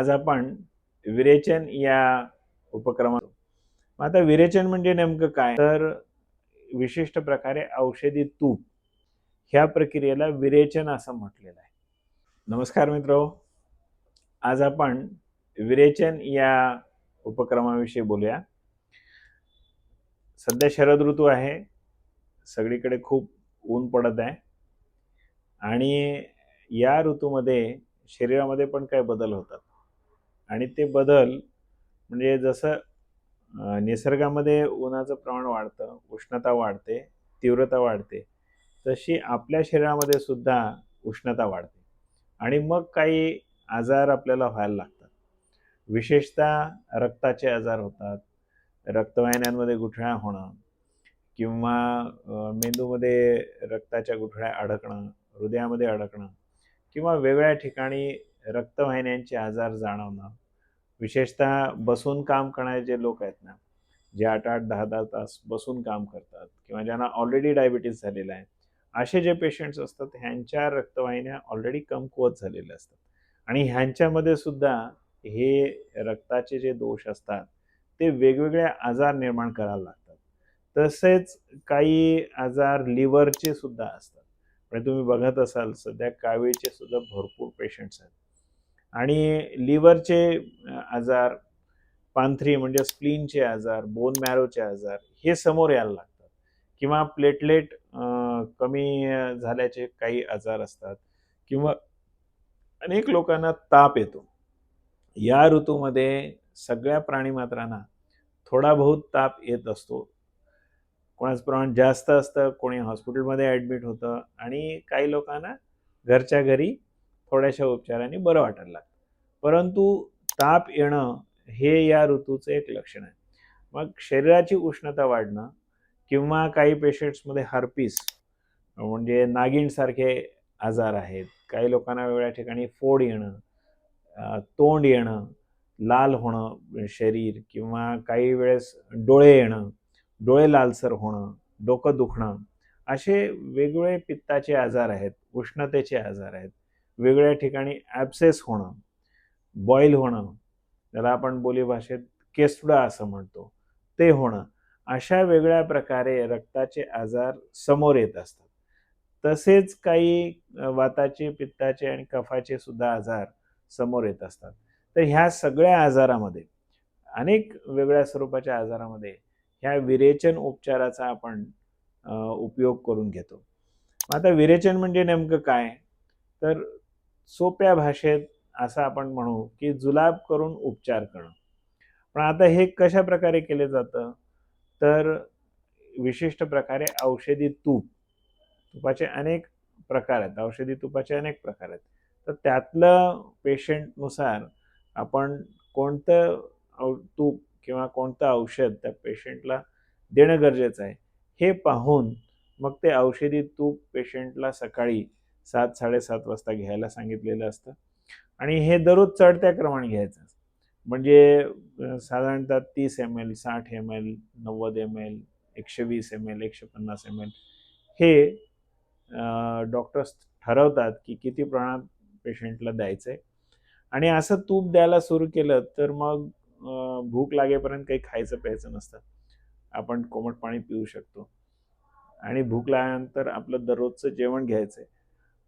आज आपण विरेचन या उपक्रमात मग आता विरेचन म्हणजे नेमकं काय? तर विशिष्ट प्रकारे औषधी तूप ह्या प्रक्रियेला विरेचन असं म्हटलेलं आहे. नमस्कार मित्र. आज आपण विरेचन या उपक्रमाविषयी बोलूया. सध्या शरद ऋतू आहे. सगळीकडे खूप ऊन पडत आहे. आणि या ऋतूमध्ये शरीरामध्ये पण काही बदल होतात. आणि ते बदल म्हणजे जसं निसर्गामध्ये उन्हाचं प्रमाण वाढतं उष्णता वाढते तीव्रता वाढते तशी आपल्या शरीरामध्ये सुद्धा उष्णता वाढते. आणि मग काही आजार आपल्याला व्हायला लागतात. विशेषतः रक्ताचे आजार होतात रक्तवाहिन्यांमध्ये गुठळ्या होणं किंवा मेंदूमध्ये रक्ताच्या गुठळ्या अडकणं हृदयामध्ये अडकणं किंवा वेगळ्या ठिकाणी रक्तवाहिन्यांचे आजार जाणवणं विशेषतः बसून काम करणारे जे लोक आहेत ना जे आठ आठ दहा दहा तास बसून काम करतात किंवा ज्यांना ऑलरेडी डायबिटीस झालेला आहे असे जे पेशंट्स असतात ह्यांच्या रक्तवाहिन्या ऑलरेडी कमकुवत झालेल्या असतात. आणि ह्यांच्यामध्ये सुद्धा हे रक्ताचे जे दोष असतात ते वेगवेगळे आजार निर्माण करायला लागतात. तसेच काही आजार लिव्हरचे सुद्धा असतात. म्हणजे तुम्ही बघत असाल सध्या कावीळचे सुद्धा भरपूर पेशंट्स आहेत. आणि लिव्हरचे आजार पांथरी म्हणजे स्प्लीनचे आजार बोन मॅरोचे आजार हे समोर यायला लागतात. किंवा प्लेटलेट कमी झाल्याचे काही आजार असतात किंवा अनेक लोकांना ताप येतो. या ऋतूमध्ये सगळ्या प्राणीमात्रांना थोडा बहुत ताप येत असतो. कोणाचं प्रमाण जास्त असतं कोणी हॉस्पिटलमध्ये ॲडमिट होतं आणि काही लोकांना घरच्या घरी थोड्याशा उपचाराने बरं वाटायला लागतं. परंतु ताप येणं हे या ऋतूचं एक लक्षण आहे. मग शरीराची उष्णता वाढणं किंवा काही पेशंट्समध्ये हर्पीस म्हणजे नागिणसारखे आजार आहेत काही लोकांना वेगळ्या ठिकाणी फोड येणं तोंड येणं लाल होणं शरीर किंवा काही वेळेस डोळे येणं डोळे लालसर होणं डोकं दुखणं असे वेगवेगळे पित्ताचे आजार आहेत उष्णतेचे आजार आहेत. वेगळ्या ठिकाणी ॲब्सेस होणं बॉईल होणं ज्याला आपण बोलीभाषेत केसुडा असं म्हणतो ते होणं अशा वेगळ्या प्रकारे रक्ताचे आजार समोर येत असतात. तसेच काही वाताचे पित्ताचे आणि कफाचे सुद्धा आजार समोर येत असतात. तर ह्या सगळ्या आजारामध्ये अनेक वेगळ्या स्वरूपाच्या आजारामध्ये ह्या विरेचन उपचाराचा आपण उपयोग करून घेतो. आता विरेचन म्हणजे नेमकं काय? तर सोप्या भाषेत असं आपण म्हणू की जुलाब करून उपचार करणं. पण आता हे कशा प्रकारे केले जातं? तर विशिष्ट प्रकारे औषधी तूप. तुपाचे अनेक प्रकार आहेत. औषधी तुपाचे अनेक प्रकार आहेत. तर त्यातलं पेशंटनुसार आपण कोणतं औ तूप किंवा कोणतं औषध त्या पेशंटला देणं गरजेचं आहे हे पाहून मग ते औषधी तूप पेशंटला सकाळी सात साडेसात वाजता घ्यायला सांगितलेलं असतं. आणि हे दररोज चढत्या क्रमाने घ्यायचं म्हणजे साधारणतः तीस एम एल साठ एम एल नव्वद एम एल एकशे वीस एम एल एकशे पन्नास एम एल हे डॉक्टर्स ठरवतात की किती प्रमाणात पेशंटला द्यायचं आहे आणि असं तूप द्यायला सुरू केलं तर मग भूक लागेपर्यंत काही खायचं प्यायचं नसतं. आपण कोमट पाणी पिऊ शकतो. आणि भूक लागल्यानंतर आपलं दररोजचं जेवण घ्यायचं आहे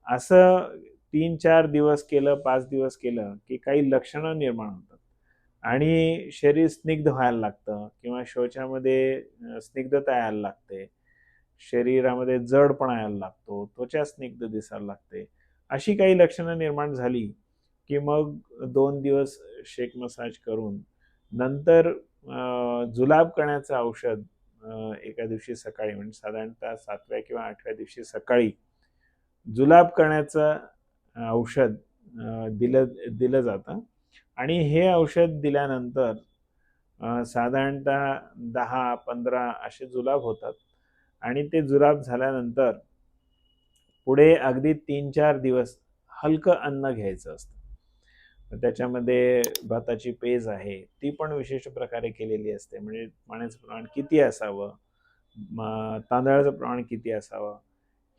असं तीन चार दिवस केलं पाच दिवस केलं की काही लक्षणं निर्माण होतात. आणि शरीर स्निग्ध व्हायला लागतं किंवा शौचामध्ये स्निग्धता यायला लागते. शरीरामध्ये जडपणा यायला लागतो त्वचा स्निग्ध दिसायला लागते. अशी काही लक्षणं निर्माण झाली की मग दोन दिवस शेक मसाज करून नंतर जुलाब करण्याचं औषध एका दिवशी सकाळी म्हणजे साधारणतः सातव्या किंवा आठव्या दिवशी सकाळी जुलाब करण्याचं औषध दिलं दिलं जातं. आणि हे औषध दिल्यानंतर साधारणतः दहा पंधरा असे जुलाब होतात. आणि ते जुलाब झाल्यानंतर पुढे अगदी तीन चार दिवस हलकं अन्न घ्यायचं असतं. त्याच्यामध्ये भाताची पेज आहे ती पण विशेष प्रकारे केलेली असते. म्हणजे पाण्याचं प्रमाण किती असावं? मग तांदळाचं प्रमाण किती असावं?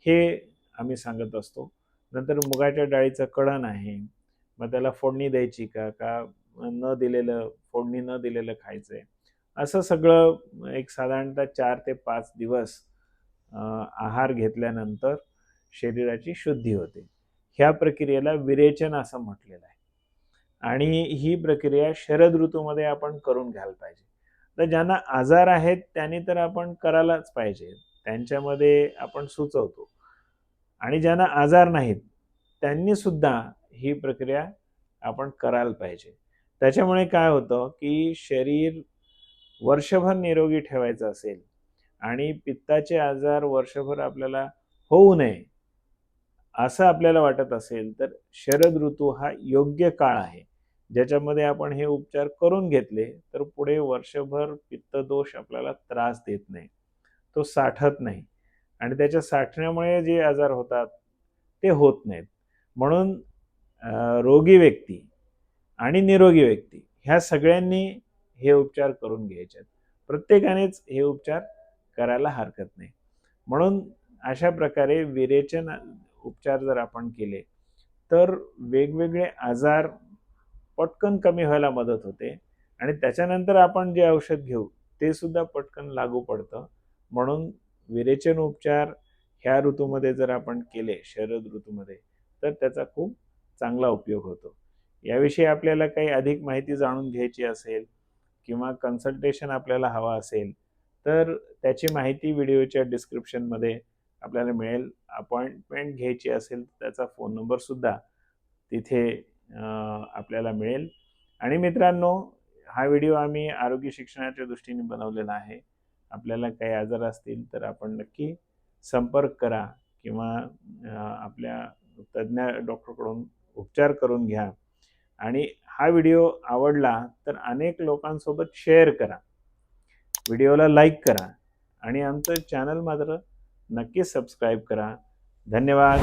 हे आम्ही सांगत असतो. नंतर मुगाच्या डाळीचं कढण आहे मग त्याला फोडणी द्यायची का? का न दिलेलं फोडणी न दिलेलं खायचंय? असं सगळं एक साधारणतः चार ते पाच दिवस आहार घेतल्यानंतर शरीराची शुद्धी होते. ह्या प्रक्रियेला विरेचन असं म्हटलेलं आहे. आणि ही प्रक्रिया शरद ऋतूमध्ये आपण करून घ्यायला पाहिजे. तर ज्यांना आजार आहेत त्यांनी तर आपण करायलाच पाहिजे. त्यांच्यामध्ये आपण सुचवतो. आणि ज्यांना आजार नाहीत त्यांनी सुद्धा ही प्रक्रिया आपण करायला पाहिजे. त्याच्यामुळे काय होतं की शरीर वर्षभर निरोगी ठेवायचं असेल आणि पित्ताचे आजार वर्षभर आपल्याला होऊ नये असं आपल्याला वाटत असेल तर शरद ऋतू हा योग्य काळ आहे. ज्याच्यामध्ये आपण हे उपचार करून घेतले तर पुढे वर्षभर पित्तदोष आपल्याला त्रास देत नाही. तो साठत नाही. आणि त्याच्या साठण्यामुळे जे आजार होतात ते होत नाहीत. म्हणून रोगी व्यक्ती आणि निरोगी व्यक्ती ह्या सगळ्यांनी हे उपचार करून घ्यायचे आहेत. प्रत्येकानेच हे उपचार करायला हरकत नाही. म्हणून अशा प्रकारे विरेचन उपचार जर आपण केले तर वेगवेगळे आजार पटकन कमी व्हायला मदत होते आणि त्याच्यानंतर आपण जे औषध घेऊ ते सुद्धा पटकन लागू पडतं. म्हणून विरेचन उपचार ह्या ऋतूमध्ये जर आपण केले शरद ऋतूमध्ये तर त्याचा खूप चांगला उपयोग होतो. याविषयी आपल्याला काही अधिक माहिती जाणून घ्यायची असेल किंवा कन्सल्टेशन आपल्याला हवा असेल तर त्याची माहिती व्हिडिओच्या डिस्क्रिप्शनमध्ये आपल्याला मिळेल. अपॉइंटमेंट घ्यायची असेल तर त्याचा फोन नंबरसुद्धा तिथे आपल्याला मिळेल. आणि मित्रांनो हा व्हिडिओ आम्ही आरोग्य शिक्षणाच्या दृष्टीने बनवलेला आहे. आपल्याला काही आजार असतील तर आपण नक्की संपर्क करा किंवा आपल्या तज्ज्ञ डॉक्टरकडून उपचार करून घ्या. आणि हा व्हिडिओ आवडला तर अनेक लोकांसोबत शेअर करा. व्हिडिओला लाईक करा आणि आमचं चॅनल मात्र नक्की सबस्क्राईब करा. धन्यवाद.